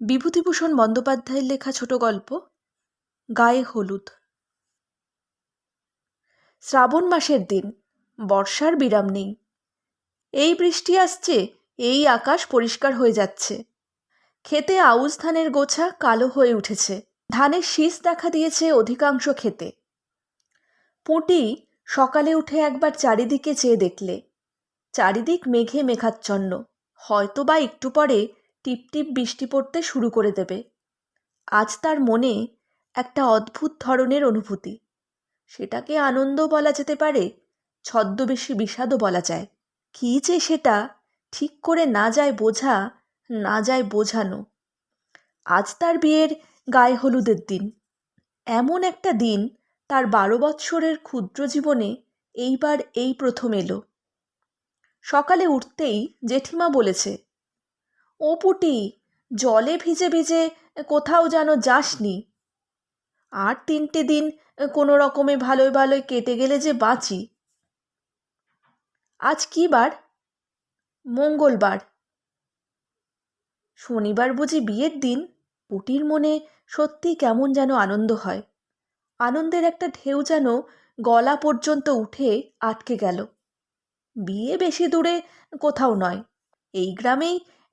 বিভূতিভূষণ বন্দ্যোপাধ্যায়ের লেখা ছোট গল্প, গায়ে হলুদ। শ্রাবণ মাসের দিন, বর্ষার বিরাম নেই। এই বৃষ্টি আসছে, এই আকাশ পরিষ্কার হয়ে যাচ্ছে। খেতে আউশ ধানের গোছা কালো হয়ে উঠেছে। ধানের শীষ দেখা দিয়েছে অধিকাংশ খেতে। পুঁটি সকালে উঠে একবার চারিদিকে চেয়ে দেখলে, চারিদিক মেঘে মেঘাচ্ছন্ন। হয়তো বা একটু পরে টিপটিপ বৃষ্টি পড়তে শুরু করে দেবে। আজ তার মনে একটা অদ্ভুত ধরনের অনুভূতি। সেটাকে আনন্দ বলা যেতে পারে, ছদ্মবেশী বিষাদও বলা যায়। কী যে সেটা ঠিক করে না যায় বোঝা, না যায় বোঝানো। আজ তার বিয়ের গায়ে হলুদের দিন। এমন একটা দিন তার বারো বৎসরের ক্ষুদ্র জীবনে এইবার এই প্রথম এলো। সকালে উঠতেই জেঠিমা বলেছে ও পুটি জলে ভিজে ভিজে কোথাও যেন যাসনি। আর তিনটে দিন কোনো রকমে ভালোই ভালোই কেটে গেলে যে বাঁচি। আজ কী বার? মঙ্গলবার। শনিবার বুঝি বিয়ের দিন? পুটির মনে সত্যি কেমন যেন আনন্দ হয়। আনন্দের একটা ঢেউ যেন গলা পর্যন্ত উঠে আটকে গেল। বিয়ে বেশি দূরে কোথাও নয়। এই গ্রামেই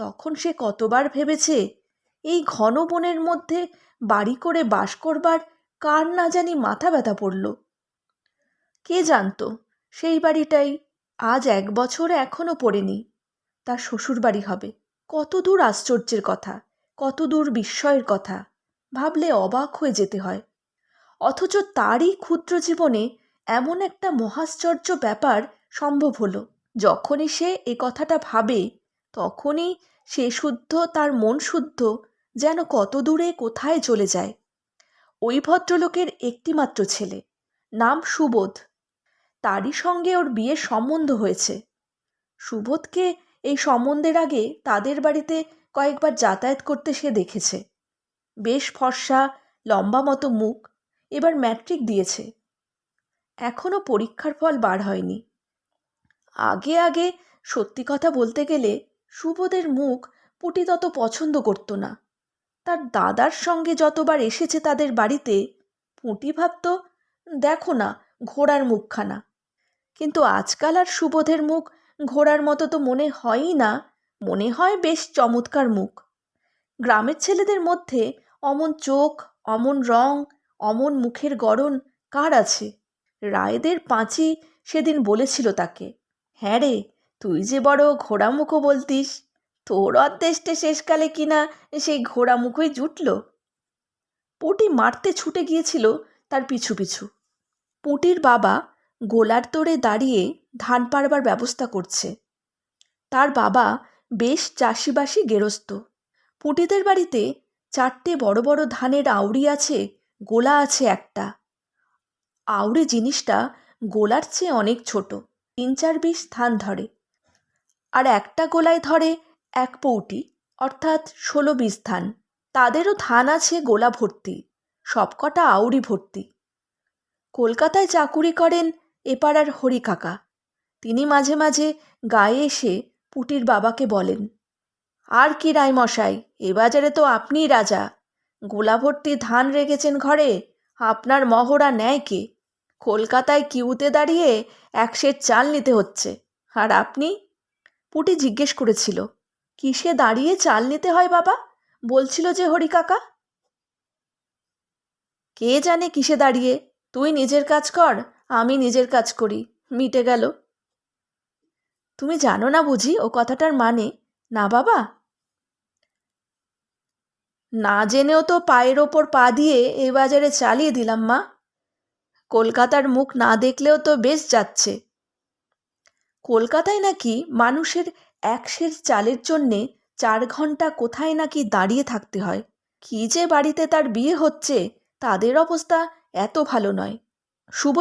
তখন সে কতবার ভেবেছে, এই ঘন বনের মধ্যে বাড়ি করে বাস করবার কার না জানি মাথা ব্যথা পড়ল কে জানতো, সেই বাড়িটাই আজ এক বছর এখনও পড়েনি, তার শ্বশুর বাড়ি হবে। কত দূর আশ্চর্যের কথা, কত দূর বিস্ময়ের কথা, ভাবলে অবাক হয়ে যেতে হয়। অথচ তারই ক্ষুদ্র জীবনে এমন একটা মহাশ্চর্য ব্যাপার সম্ভব হলো, যখনই সে এ কথাটা ভাবে তখনই সে শুদ্ধ, তার মন শুদ্ধ, যেন কত দূরে কোথায় চলে যায়। ওই ভদ্রলোকের একটিমাত্র ছেলে, নাম সুবোধ। তারই সঙ্গে ওর বিয়ের সম্বন্ধ হয়েছে। সুবোধকে এই সম্বন্ধের আগে তাদের বাড়িতে কয়েকবার যাতায়াত করতে সে দেখেছে। বেশ ফর্সা, লম্বা মতো মুখ, এবার ম্যাট্রিক দিয়েছে। এখনও পরীক্ষার ফল বার হয়নি। আগে আগে সত্যি কথা বলতে গেলে সুবোধের মুখ পুটি তত পছন্দ করতো না। তার দাদার সঙ্গে যতবার এসেছে তাদের বাড়িতে, পুঁটি ভাবত, দেখো না, ঘোড়ার মুখখানা। কিন্তু আজকাল আর সুবোধের মুখ ঘোড়ার মতো তো মনে হয়ই না, মনে হয় বেশ চমৎকার মুখ। গ্রামের ছেলেদের মধ্যে অমন চোখ, অমন রং, অমন মুখের গড়ন কার আছে? রায়েদের পাঁচি সেদিন বলেছিল তাকে হ্যাঁ রে তুই যে বড় ঘোড়ামুখো বলতিস, তোর অর্ধেষ্টে শেষকালে কিনা সেই ঘোড়া মুখই জুটল? পুটি মারতে ছুটে গিয়েছিল তার পিছু পিছু। পুটির বাবা গোলার তোড়ে দাঁড়িয়ে ধান পারবার ব্যবস্থা করছে। তার বাবা বেশ চাষিবাসী গেরস্ত। পুটিদের বাড়িতে চারটে বড় বড় ধানের আউড়ি আছে, গোলা আছে একটা। আউড়ি জিনিসটা গোলার চেয়ে অনেক ছোট, তিন চার বিশ ধান ধরে। আর একটা গোলায় ধরে এক পৌটি, অর্থাৎ ষোলো বিশ ধান তাদেরও ধান আছে গোলা ভর্তি, সবকটা আউড়ি ভর্তি। কলকাতায় চাকুরি করেন এপাড়ার হরি কাকা। তিনি মাঝে মাঝে গায়ে এসে পুটির বাবাকে বলেন, আর কি রায়মশাই, এ বাজারে তো আপনিই রাজা। গোলা ভর্তি ধান রেখেছেন ঘরে, আপনার মহড়া নেয় কে? কলকাতায় কিউতে দাঁড়িয়ে এক সের চাল নিতে হচ্ছে, আর আপনি পুটি জিজ্ঞেস করেছিল কিসে দাঁড়িয়ে চাল নিতে হয় বাবা? বলছিল যে, হরি কাকা। কে জানে কিসে দাঁড়িয়ে? তুই নিজের কাজ কর, আমি নিজের কাজ করি। মিটে গেল। তুমি জানো না বুঝি ও কথাটার মানে? না বাবা? না জেনেও তো পায়ের ওপর পা দিয়ে এ বাজারে চালিয়ে দিলাম মা। কলকাতার মুখ না দেখলেও তো বেশ যাচ্ছে। কলকাতায় নাকি মানুষের এক সের চালের জন্যে চার ঘণ্টা কোথায় নাকি দাঁড়িয়ে থাকতে হয়? কি যে বাড়িতে তার বিয়ে হচ্ছে, তাদের অবস্থা এত ভালো নয়।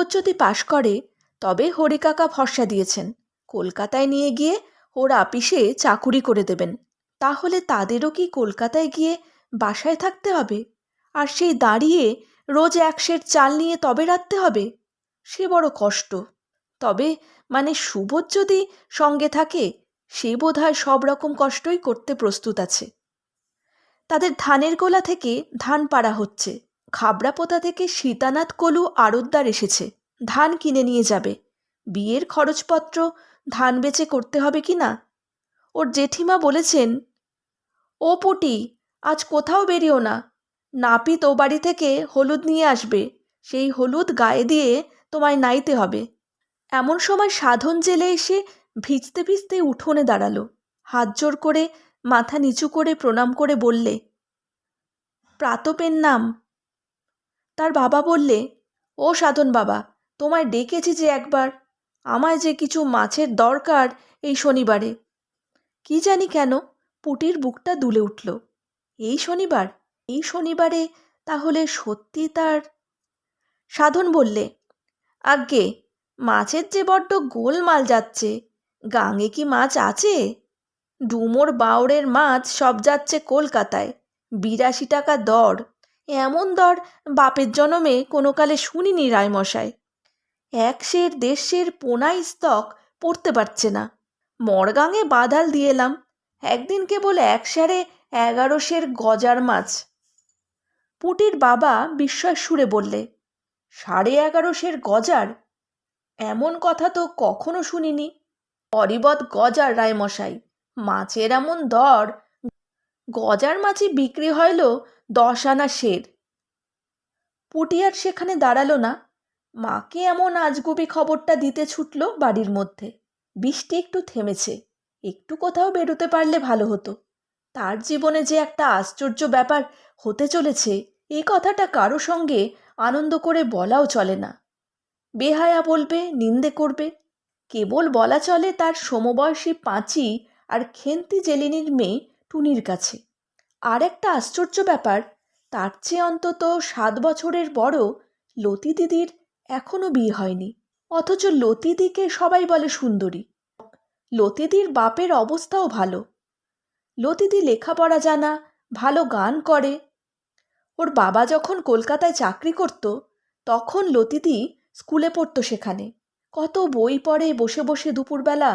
যদি পাশ করে, তবে হরিকাকা ভরসা দিয়েছেন। কলকাতায় নিয়ে গিয়ে ওর আপিসে চাকুরি করে দেবেন। তাহলে তাদেরও কি কলকাতায় গিয়ে বাসায় থাকতে হবে? আর সেই দাঁড়িয়ে রোজ এক সের চাল নিয়ে তবে রাখতে হবে? সে বড় কষ্ট। তবে মানে সুবোধ যদি সঙ্গে থাকে, সে বোধহয় সব রকম কষ্টই করতে প্রস্তুত আছে। তাদের ধানের গোলা থেকে ধান পাড়া হচ্ছে খাবড়াপোতা থেকে সীতানাথ কলু আড়তদার এসেছে, ধান কিনে নিয়ে যাবে। বিয়ের খরচপত্র ধান বেচে করতে হবে কি না? ওর জেঠিমা বলেছেন, ও পুটি, আজ কোথাও বেরিও না। নাপিত ও বাড়ি থেকে হলুদ নিয়ে আসবে, সেই হলুদ গায়ে দিয়ে তোমায় নাইতে হবে। এমন সময় সাধন জেলে এসে ভিজতে ভিজতে উঠোনে দাঁড়াল। হাত জোর করে, মাথা নিচু করে প্রণাম করে বললে প্রাতপের নাম তার বাবা বললে, ও সাধন বাবা, তোমায় ডেকেছি যে একবার। আমায় যে কিছু মাছের দরকার এই শনিবারে। কি জানি কেন? পুটির বুকটা দুলে উঠল। এই শনিবার? এই শনিবারে তাহলে সত্যি তার? সাধন বললে, আজ্ঞে মাছের যে বড্ড গোলমাল যাচ্ছে, গাঙে কি মাছ আছে? ডুমোর বাউরের মাছ সব যাচ্ছে কলকাতায়, বিরাশি টাকা দর। এমন দর বাপের জনমে কোনো কালে শুনিনি রায়মশাই। এক সের দেড় সের পোনাই স্তক পড়তে পারছে না। মরগাঙে বাদাল দিয়ে এলাম, একদিন কেবল এক সারে এগারো সের গজার মাছ। পুটির বাবা বিস্ময় সুরে বললে, সাড়ে এগারো সের গজার? এমন কথা তো কখনো শুনিনি। অরিবত গজার রায়মশাই, মাছের এমন দর। গজার মাছই বিক্রি হইল দশ আনা শের। পুটিয়ার সেখানে দাঁড়াল না। মাকে এমন আজগুবি খবরটা দিতে ছুটল বাড়ির মধ্যে। বৃষ্টি একটু থেমেছে, একটু কোথাও বেরোতে পারলে ভালো হতো। তার জীবনে যে একটা আশ্চর্য ব্যাপার হতে চলেছে এই কথাটা কারও সঙ্গে আনন্দ করে বলাও চলে না। বেহায়া বলবে, নিন্দে করবে। কেবল বলা চলে তার সমবয়সী পাঁচি আর খেন্তি জেলিনির মেয়ে টুনির কাছে। আর একটা আশ্চর্য ব্যাপার, তার চেয়ে অন্তত সাত বছরের বড় লতি দিদির এখনও বিয়ে হয়নি। অথচ লতিদিকে সবাই বলে সুন্দরী। লতিদির বাপের অবস্থাও ভালো। লতিদি লেখাপড়া জানা, ভালো গান করে। ওর বাবা যখন কলকাতায় চাকরি করত, তখন লতিদি স্কুলে পড়তো সেখানে। কত বই পড়ে বসে বসে দুপুরবেলা।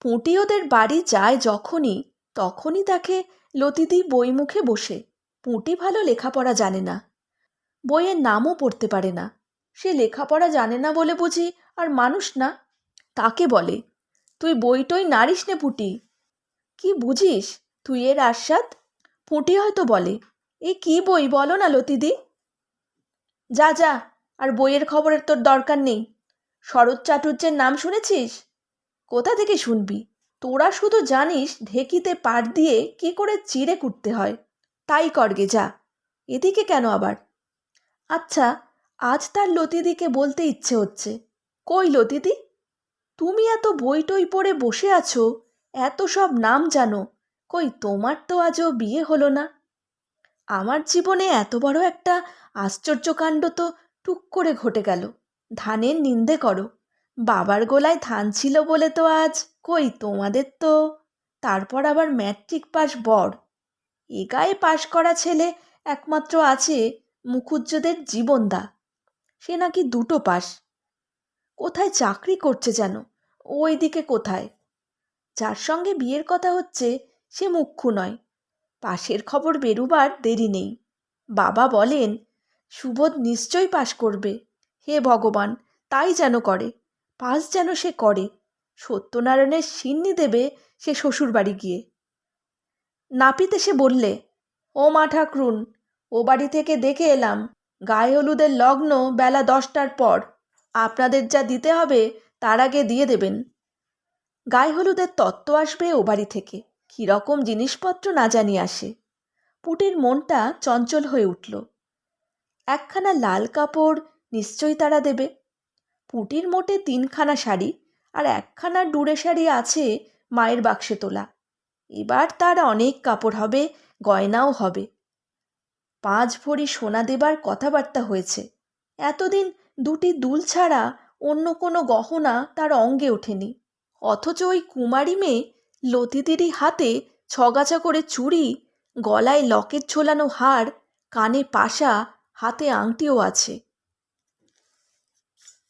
পুঁটি ওদের বাড়ি যায় যখনই, তখনই তাকে লতিদি বই মুখে বসে। পুঁটি ভালো লেখাপড়া জানে না। বইয়ের নামও পড়তে পারে না। সে লেখাপড়া জানে না বলে বুঝি আর মানুষ না। তাকে বলে, তুই বই টই নারিস নে পুটি। কি বুঝিস? তুই এর আস্বাদ? পুঁটি হয়তো বলে, এ কি বই বলো না লতিদি? যা যা। আর বইয়ের খবরের তোর দরকার নেই। শরৎ চাটুর্যের নাম শুনেছিস? কোথা থেকে শুনবি? তোরা শুধু জানিস ঢেকিতে পাট দিয়ে কি করে চিড়ে কুটতে হয়। তাই করগে যা। এদিকে কেন আবার? আচ্ছা আজ তার লতিদিকে বলতে ইচ্ছে হচ্ছে। কই লতিদি? তুমি এত বই টই পড়ে বসে আছো, এত সব নাম জানো, কই তোমার তো আজও বিয়ে হলো না। আমার জীবনে এত বড় একটা আশ্চর্যকাণ্ড তো টুক করে ঘটে গেল। ধানের নিন্দে করো। বাবার গোলায় ধান ছিল বলে তো আজ কই তোমাদের তো? তারপর আবার ম্যাট্রিক পাস বর। এ গায়ে পাশ করা ছেলে একমাত্র আছে মুখুজ্জদের জীবনদা। সে নাকি দুটো পাস। কোথায় চাকরি করছে যেন? ওই দিকে কোথায়? যার সঙ্গে বিয়ের কথা হচ্ছে, সে মুখ্যু নয়। পাশের খবর বেরুবার দেরি নেই। বাবা বলেন সুবোধ নিশ্চয়ই পাশ করবে। হে ভগবান, তাই যেন করে, পাস যেন সে করে। সত্যনারায়ণের সিন্নি দেবে সে শ্বশুরবাড়ি গিয়ে। নাপিত এসে বললে, ও মা ঠাকরুন, ও বাড়ি থেকে দেখে এলাম, গায়ে হলুদের লগ্ন বেলা দশটার পর। আপনাদের যা দিতে হবে, তার আগে দিয়ে দেবেন। গায়ে হলুদের তত্ত্ব আসবে ও বাড়ি থেকে কীরকম জিনিসপত্র না জানি আসে। পুটির মনটা চঞ্চল হয়ে উঠল। একখানা লাল কাপড় নিশ্চয়ই তারা দেবে। পুটির মোটে তিনখানা শাড়ি আর একখানা ডুরে শাড়ি আছে মায়ের বাক্সে তোলা। এবার তার অনেক কাপড় হবে, গয়নাও হবে। পাঁচ ভরি সোনা দেবার কথাবার্তা হয়েছে। এতদিন দুটি দুল ছাড়া অন্য কোনো গহনা তার অঙ্গে ওঠেনি। অথচ ওই কুমারী মেয়ে লতিদিরই হাতে ছগাছা করে চুড়ি, গলায় লকেট ঝোলানো হার, কানে পাশা হাতে আংটিও আছে।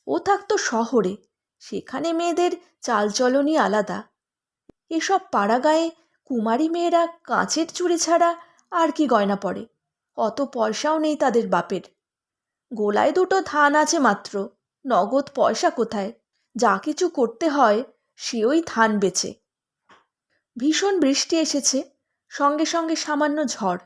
ও থাকতো শহরে, সেখানে মেয়েদের চালচলনই আলাদা। এসব পাড়াগায়ে কুমারী মেয়েরা কাঁচের চুড়ি ছাড়া আর কি গয়না পরে অত পয়সাও নেই তাদের বাপের। গোলায় দুটো ধান আছে মাত্র, নগদ পয়সা কোথায়? যা কিছু করতে হয় সে ওই ধান বেচে। ভীষণ বৃষ্টি এসেছে, সঙ্গে সঙ্গে সামান্য ঝড়।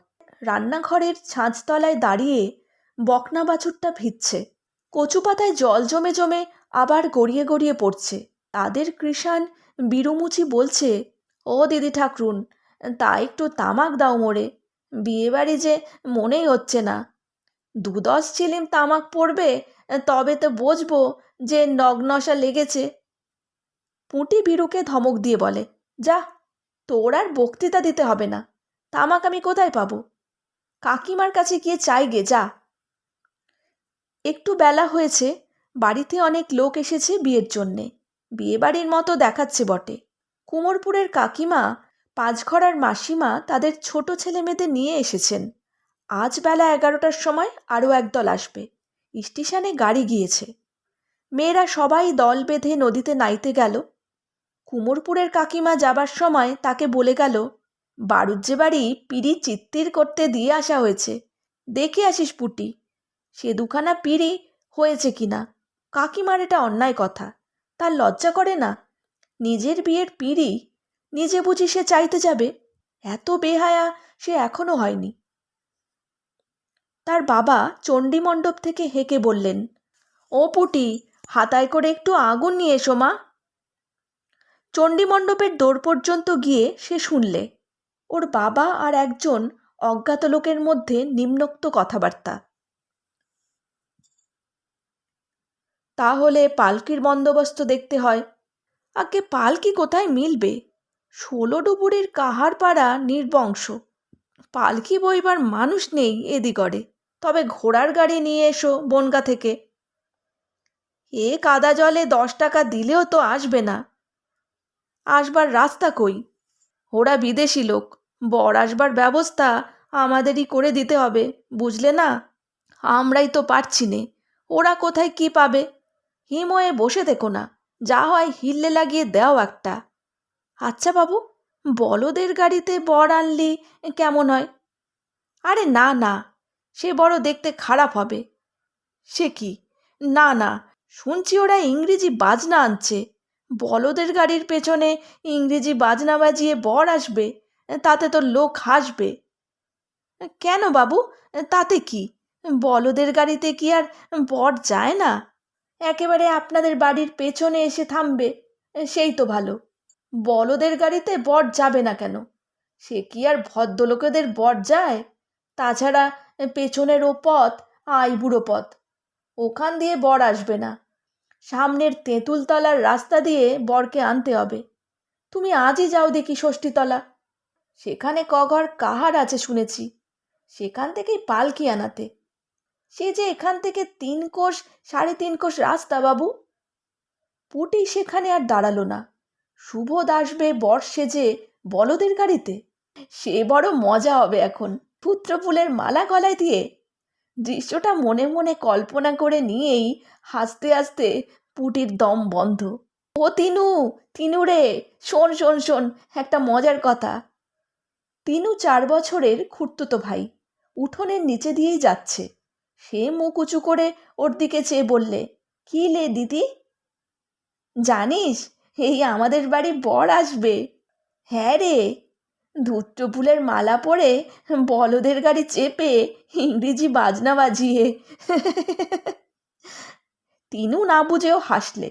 রান্নাঘরের ছাঁচতলায় দাঁড়িয়ে বকনা বাছুরটা ভিজছে। কচু পাতায় জল জমে জমে আবার গড়িয়ে গড়িয়ে পড়ছে। তাদের কৃষাণ বিরুমুচি বলছে, ও দিদি ঠাকরুন, তা একটু তামাক দাও মোড়ে বিয়েবাড়ি যে মনেই হচ্ছে না। দুদশ চিলিম তামাক পড়বে, তবে তো বুঝব যে নগ্নশা লেগেছে। পুঁটি বিরুকে ধমক দিয়ে বলে, যা, তোর আর বক্তৃতা দিতে হবে না। তামাক আমি কোথায় পাবো? কাকিমার কাছে গিয়ে চাই গে, যা। একটু বেলা হয়েছে, বাড়িতে অনেক লোক এসেছে বিয়ের জন্যে। বিয়েবাড়ির মতো দেখাচ্ছে বটে। কুমোরপুরের কাকিমা পাঁচঘরার মাসিমা তাদের ছোট ছেলে মেয়েদের নিয়ে এসেছেন। আজ বেলা এগারোটার সময় আরও একদল আসবে। স্টেশনে গাড়ি গিয়েছে। মেয়েরা সবাই দল বেঁধে নদীতে নাইতে গেল। কুমোরপুরের কাকিমা যাবার সময় তাকে বলে গেল বাড়ুজ্জে বাড়ি পিড়ি চিত্তির করতে দিয়ে আসা হয়েছে। দেখে আসিস পুটি। সে দুখানা পিড়ি হয়েছে কিনা? কাকিমার এটা অন্যায় কথা। তার লজ্জা করে না? নিজের বিয়ের পিড়ি নিজে বুঝি সে চাইতে যাবে? এত বেহায়া সে এখনও হয়নি। তার বাবা চণ্ডীমণ্ডপ থেকে হেঁকে বললেন, ও পুটি, হাতায় করে একটু আগুন নিয়ে এসো মা। চণ্ডীমণ্ডপের দোর পর্যন্ত গিয়ে সে শুনলে। ওর বাবা আর একজন অজ্ঞাত লোকের মধ্যে নিম্নোক্ত কথাবার্তা। তাহলে পালকির বন্দোবস্ত দেখতে হয়। আগে পালকি কোথায় মিলবে? ষোলো ডুবুরির কাহার পাড়া নির্বংশ। পালকি বইবার মানুষ নেই এদিগড়ে। তবে ঘোড়ার গাড়ি নিয়ে এসো বনগা থেকে। এ কাদা জলে দশ টাকা দিলেও তো আসবে না। আসবার রাস্তা কই? ওরা বিদেশি লোক। বর আসবার ব্যবস্থা আমাদেরই করে দিতে হবে, বুঝলে না? আমরাই তো পারছি নে। ওরা কোথায় কি পাবে? হিময়ে বসে দেখো না। যা হয় হিল্লে লাগিয়ে দাও একটা। আচ্ছা বাবু, বলদের গাড়িতে বর আনলি কেমন হয়? আরে না না, সে বড় দেখতে খারাপ হবে। সে কি? না না, শুনছি ওরা ইংরেজি বাজনা আনছে। বলদের গাড়ির পেছনে ইংরেজি বাজনা বাজিয়ে বর আসবে, তাতে তো লোক হাসবে। কেন বাবু? তাতে কি? বলদের গাড়িতে কি আর বর যায় না? একেবারে আপনাদের বাড়ির পেছনে এসে থামবে, সেই তো ভালো। বলদের গাড়িতে বর যাবে না কেন? সে কি আর ভদ্রলোকেদের বর যায়? তাছাড়া পেছনের ও পথ আইবুড়ো পথ, ওখান দিয়ে বর আসবে না। সামনের তেঁতুলতলার রাস্তা দিয়ে বরকে আনতে হবে। তুমি আজই যাও দেখি ষষ্ঠীতলা। সেখানে কঘর কাহার আছে শুনেছি। সেখান থেকেই পালকি আনাতে। সে যে এখান থেকে তিন কোষ, সাড়ে তিন কোষ রাস্তা, বাবু? পুটি সেখানে আর দাঁড়াল না। শুভদ আসবে বর সেজে বলদের গাড়িতে। সে বড় মজা হবে এখন পুত্রফুলের মালা গলায় দিয়ে। দৃশ্যটা মনে মনে কল্পনা করে নিয়েই হাসতে হাসতে পুটির দম বন্ধ। ও তিনু তিনু রে, শোন শোন শোন, একটা মজার কথা। তিনু চার বছরের খুঁড়তুতো ভাই, উঠোনের নিচে দিয়েই যাচ্ছে। সে মুখ উঁচু করে ওর দিকে চেয়ে বললে, কি লে দিদি? জানিস, এই আমাদের বাড়ি বর আসবে। হ্যাঁ রে। ধূত্র ফুলের মালা পরে বলদের গাড়ি চেপে ইংরেজি বাজনা বাজিয়ে। তিনু না বুঝেও হাসলে।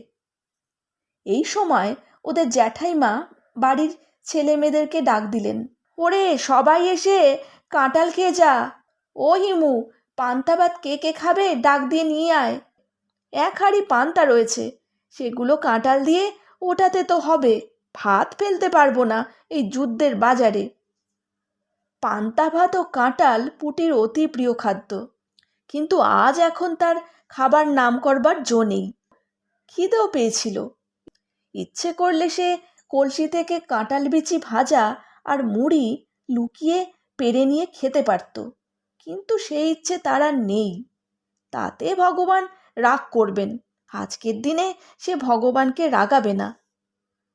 এই সময় ওদের জ্যাঠাইমা বাড়ির ছেলে মেয়েদেরকে ডাক দিলেন, ওরে সবাই এসে কাঁটাল খেয়ে যা। ও হিমু পান্তা ভাত কে কে খাবে, ডাক দিয়ে নিয়ে আয়। এক হাঁড়ি পান্তা রয়েছে, সেগুলো কাঁটাল দিয়ে ওটাতে তো হবে, ভাত ফেলতে পারব না এই যুদ্ধের বাজারে। পান্তা ভাত ও কাঁটাল পুটির অতি প্রিয় খাদ্য, কিন্তু আজ এখন তার খাবার নাম করবার জো নেই, খিদেও পেয়েছিল। ইচ্ছে করলে সে কলসি থেকে কাঁটাল বিচি ভাজা আর মুড়ি লুকিয়ে পেরে নিয়ে খেতে পারত। কিন্তু সেই ইচ্ছে তার আর নেই। তাতে ভগবান রাগ করবেন। আজকের দিনে সে ভগবানকে রাগাবে না।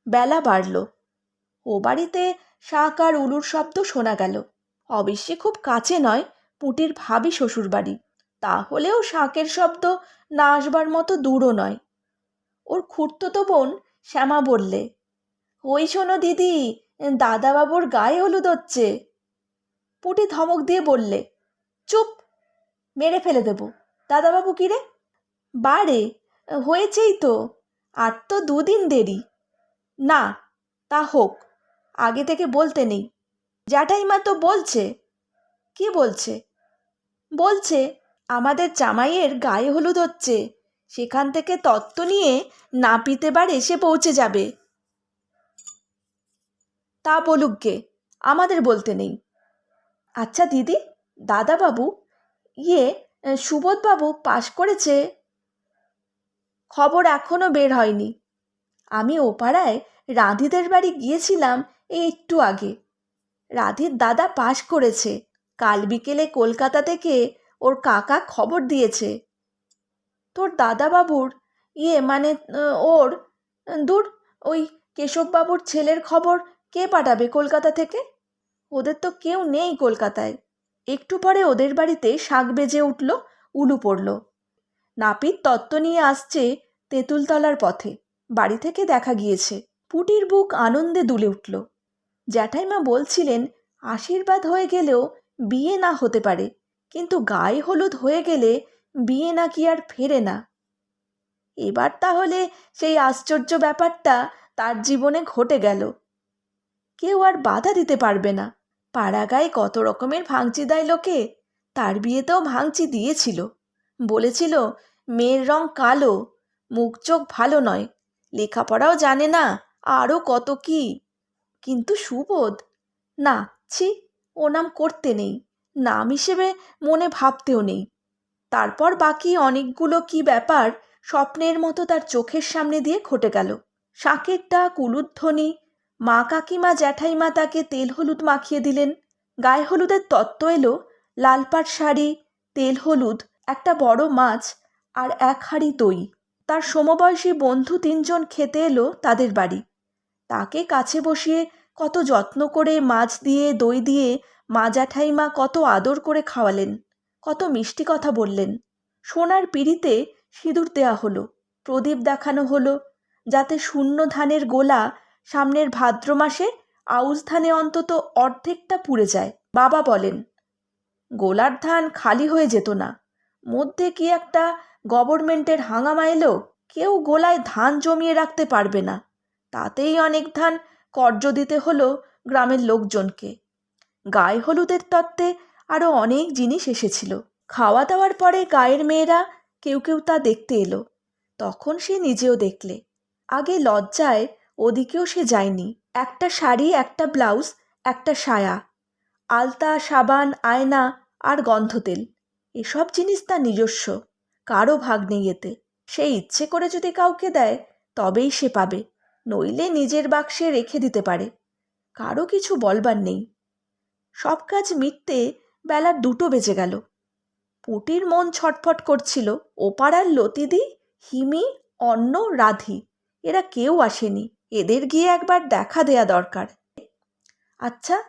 বেলা বাড়ল। ও বাড়িতে শাক আর উলুর শব্দ শোনা গেল। অবশ্যই খুব কাছে নয়, পুটির ভাবি শ্বশুর বাড়ি। তাহলেও শাঁকের শব্দ না আসবার মতো দূরও নয়। ওর খুঁড়তো বোন শ্যামা বললে, ওই শোনো দিদি, দাদাবাবুর গায়ে হলুদ হচ্ছে। পুটি ধমক দিয়ে বললে চুপ মেরে ফেলে দেব। দাদাবাবু কিরে বারে, হয়েছেই তো। আর তো দুদিন দেরি। না, তা হোক, আগে থেকে বলতে নেই। জ্যাঠাইমা তো বলছে। কি বলছে? বলছে, আমাদের জামাইয়ের গায়ে হলুদ হচ্ছে। সেখান থেকে তত্ত্ব নিয়ে নাপিতেবার এসে পৌঁছে যাবে। তা বলুক গে, আমাদের বলতে নেই। আচ্ছা দিদি দাদাবাবু? ইয়ে সুবোধবাবু পাশ করেছে? খবর এখনও বের হয়নি। আমি ও পাড়ায় রাধিদের বাড়ি গিয়েছিলাম এই একটু আগে। রাধির দাদা পাশ করেছে। কাল বিকেলে কলকাতা থেকে ওর কাকা খবর দিয়েছে। তোর দাদাবাবুর? ইয়ে মানে ওর? দূর, ওই কেশববাবুর ছেলের খবর কে পাঠাবে কলকাতা থেকে? ওদের তো কেউ নেই কলকাতায়। একটু পরে ওদের বাড়িতে শাক বেজে উঠল, উলু পড়ল। নাপিত তত্ত্ব নিয়ে আসছে তেঁতুলতলার পথে। বাড়ি থেকে দেখা গিয়েছে, পুটির বুক আনন্দে দুলে উঠল। জ্যাঠাইমা বলছিলেন, আশীর্বাদ হয়ে গেলেও বিয়ে না হতে পারে, কিন্তু গায়ে হলুদ হয়ে গেলে বিয়ে নাকি আর ফেরে না। এবার তাহলে সেই আশ্চর্য ব্যাপারটা তার জীবনে ঘটে গেল। কেউ আর বাধা দিতে পারবে না। পাড়াগায় কত রকমের ভাঙচি দেয় লোকে? তার বিয়েতেও ভাঙচি দিয়েছিল। বলেছিল, মেয়ের রং কালো, মুখ চোখ ভালো নয়, লেখাপড়াও জানে না আরও কত কি? কিন্তু সুবোধ, না, ছি ও নাম করতে নেই, নাম হিসেবে মনে ভাবতেও নেই। তারপর বাকি অনেকগুলো কি ব্যাপার স্বপ্নের মতো তার চোখের সামনে দিয়ে ঘটে গেল। শাঁকের ডাক উলুধ্বনি মা কাকিমা জ্যাঠাইমা তাকে তেল হলুদ মাখিয়ে দিলেন। গায়ে হলুদের তত্ত্ব এলো, লালপাট শাড়ি, তেল হলুদ, একটা বড় মাছ আর এক হাঁড়ি দই। তার সমবয়সী বন্ধু তিনজন খেতে এলো তাদের বাড়ি। তাকে কাছে বসিয়ে কত যত্ন করে মাছ দিয়ে, দই দিয়ে মা জ্যাঠাইমা কত আদর করে খাওয়ালেন, কত মিষ্টি কথা বললেন। সোনার পিঁড়িতে সিঁদুর দেয়া হলো, প্রদীপ দেখানো হলো, যাতে শূন্য ধানের গোলা সামনের ভাদ্র মাসে আউশ ধানে অন্তত অর্ধেকটা পুড়ে যায়। বাবা বলেন, গোলার ধান খালি হয়ে যেত না। মধ্যে কি একটা গভর্নমেন্টের হাঙামা এলো? কেউ গোলায় ধান জমিয়ে রাখতে পারবে না। তাতেই অনেক ধান কর্জ দিতে হলো গ্রামের লোকজনকে। গায়ে হলুদের তত্ত্বে আরও অনেক জিনিস এসেছিল। খাওয়া দাওয়ার পরে গায়ের মেয়েরা কেউ কেউ তা দেখতে এলো। তখন সে নিজেও দেখলে। আগে লজ্জায় ওদিকেও সে যায়নি। একটা শাড়ি, একটা ব্লাউজ, একটা সায়া। আলতা, সাবান, আয়না আর গন্ধতেল। এসব জিনিস তার নিজস্ব। কারও ভাগ নেই এতে। সে ইচ্ছে করে যদি কাউকে দেয়, তবেই সে পাবে। নইলে নিজের বাক্সে রেখে দিতে পারে। কারও কিছু বলবার নেই। সব কাজ মিটতে বেলা দুটো বেজে গেল। পুটির মন ছটফট করছিল, ওপাড়ার লতিদি, হিমি, অন্ন, রাধি। এরা কেউ আসেনি। এদের গিয়ে একবার দেখা দেয়া দরকার। আচ্ছা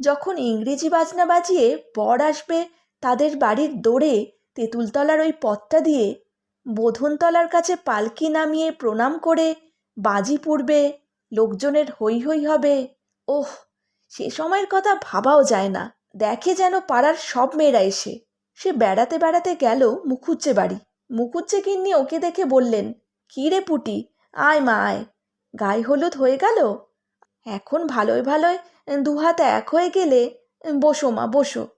যখন ইংরেজি বাজনা বাজিয়ে বর আসবে তাদের বাড়ির দৌড়ে তেঁতুলতলার ওই পথটা দিয়ে, বোধনতলার কাছে পালকি নামিয়ে প্রণাম করে বাজি পুড়বে, লোকজনের হৈ হৈ হবে, ওহ, সে সময়ের কথা ভাবাও যায় না। দেখে যেন পাড়ার সব মেয়েরা এসে, সে বেড়াতে বেড়াতে গেল মুখুজ্জে বাড়ি। মুখুজ্জে কিন্নি ওকে দেখে বললেন, কী রে পুটি, আয় মা, আয়। গায়ে হলুদ হয়ে গেল? এখন ভালোই ভালোই দুহাত এক হয়ে গেলে, বসো মা, বসো।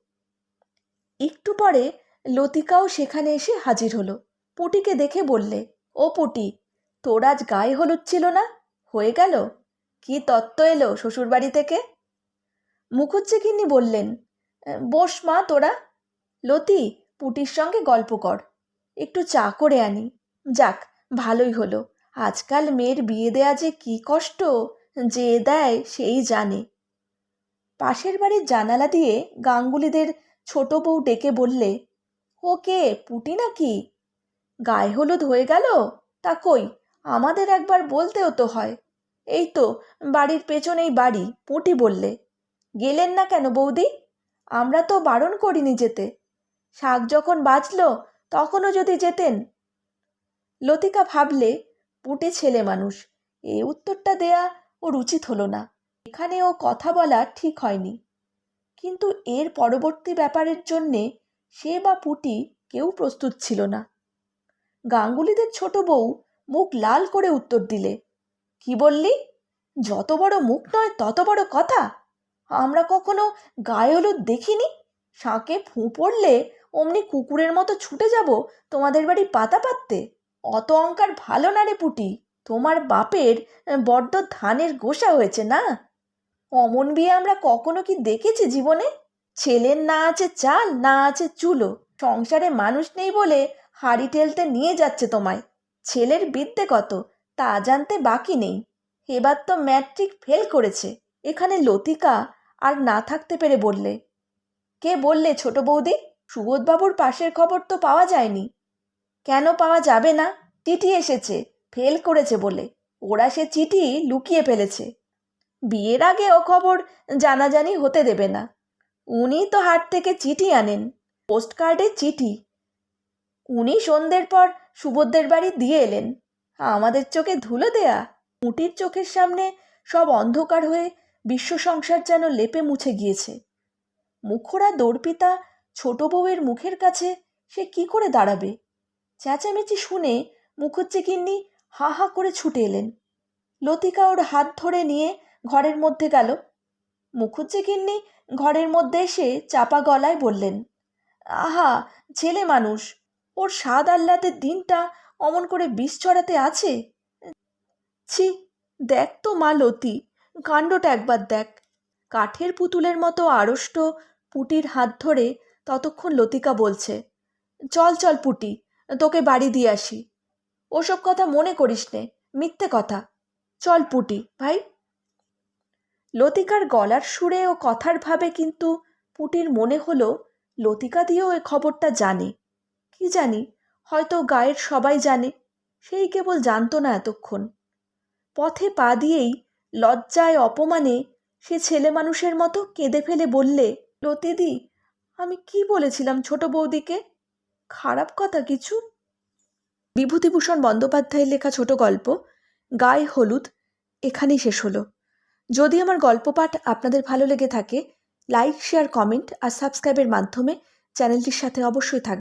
একটু পরে লতিকাও সেখানে এসে হাজির হলো। পুটিকে দেখে বললে, ও পুটি, তোর আজ গায়ে হলুদ ছিল না? হয়ে গেল? কি তত্ত্ব এলো শ্বশুরবাড়ি থেকে? মুখুজ্জেগিন্নি বললেন, বস মা তোরা, লতি, পুটির সঙ্গে গল্প কর। একটু চা করে আনি। যাক, ভালোই হলো। আজকাল মেয়ের বিয়ে দেয়া যে কি কষ্ট, যে দেয় সেই জানে। পাশের বাড়ির জানালা দিয়ে গাঙ্গুলিদের ছোট বউ ডেকে বললে, ও কে, পুটি নাকি? গায়ে হলুদ হয়ে গেল? তা কই, আমাদের একবার বলতেও তো হয়। এই তো, বাড়ির পেছনেই বাড়ি, পুটি বললে। গেলেন না কেন বৌদি? আমরা তো বারণ করিনি যেতে। শাক যখন বাঁচল তখনও যদি যেতেন? লতিকা ভাবলে পুটে ছেলে মানুষ। এ উত্তরটা দেয়া ওর উচিত হলো না। এখানে ও কথা বলা ঠিক হয়নি। কিন্তু এর পরবর্তী ব্যাপারের জন্যে সে বা পুটি কেউ প্রস্তুত ছিল না। গাঙ্গুলিদের ছোট বউ মুখ লাল করে উত্তর দিলে, কি বললি? যত বড় মুখ নয় তত বড় কথা। আমরা কখনো গায়ে হলুদ দেখিনি? শাঁকে ফুঁ পড়লে অমনি কুকুরের মতো ছুটে যাব তোমাদের বাড়ি পাতা পাততে। অত অঙ্কার ভালো না রে পুটি। তোমার বাপের বড্ড ধানের গোসা হয়েছে না? অমন বিয়ে আমরা কখনো কি দেখেছি জীবনে? ছেলের না আছে চাল, না আছে চুলো। সংসারে মানুষ নেই বলে হাড়ি টেলতে নিয়ে যাচ্ছে তোমায়। ছেলের বিদ্যে কত, তা জানতে বাকি নেই। এবার তো ম্যাট্রিক ফেল করেছে। এখানে লতিকা আর না থাকতে পেরে বললে। কে বললে ছোট বৌদি? সুবোধবাবুর পাশের খবর তো পাওয়া যায়নি। কেন পাওয়া যাবে না? চিঠি এসেছে ফেল করেছে বলে। ওরা সে চিঠি লুকিয়ে ফেলেছে। বিয়ের আগে ও খবর জানাজানি হতে দেবে না। উনি তো হাট থেকে চিঠি আনেন পোস্ট কার্ডের চিঠি। উনি সন্ধ্যের পর সুবোধদের বাড়ি দিয়ে এলেন। আমাদের চোখে ধুলো দেয়া মুটির চোখের সামনে সব অন্ধকার হয়ে বিশ্ব সংসার যেন লেপে মুছে গিয়েছে। মুখরা দর্পিতা ছোট বউয়ের মুখের কাছে সে কি করে দাঁড়াবে? চেঁচামেচি শুনে মুখুজ্জে গিন্নি হা হা করে ছুটে এলেন। লতিকা ওর হাত ধরে নিয়ে ঘরের মধ্যে গেল। মুখুজ্জে গিন্নি ঘরের মধ্যে এসে চাপা গলায় বললেন, আহা, ছেলে মানুষ, ওর স্বাদ আহ্লাদের দিনটা অমন করে বিষ চড়াতে আছে? ছি, দেখ তো মা লতি, কাণ্ডটা একবার দেখ। কাঠের পুতুলের মতো আড়ষ্ট পুটির হাত ধরে ততক্ষণ লতিকা বলছে, চল চল পুটি তোকে বাড়ি দিয়ে আসি। ওসব কথা মনে করিস নে, মিথ্যে কথা। চল পুটি, ভাই। লতিকার গলার সুরে ও কথার ভাবে কিন্তু পুটির মনে হলো লতিকা দিয়েও এ খবরটা জানে। কি জানি, হয়তো গায়ের সবাই জানে, সেই কেবল জানতো না এতক্ষণ। পথে পা দিয়েই লজ্জায় অপমানে সে ছেলে মানুষের মতো কেঁদে ফেলে বললে লতিদি আমি কি বলেছিলাম ছোট বৌদিকে? খারাপ কথা কিছু? বিভূতিভূষণ বন্দ্যোপাধ্যায়ের লেখা ছোট গল্প, গায়ে হলুদ, এখানেই শেষ হলো। যদি আমার গল্প পাঠ আপনাদের ভালো লেগে থাকে, লাইক, শেয়ার, কমেন্ট আর সাবস্ক্রাইবের মাধ্যমে চ্যানেলটির সাথে অবশ্যই থাকবে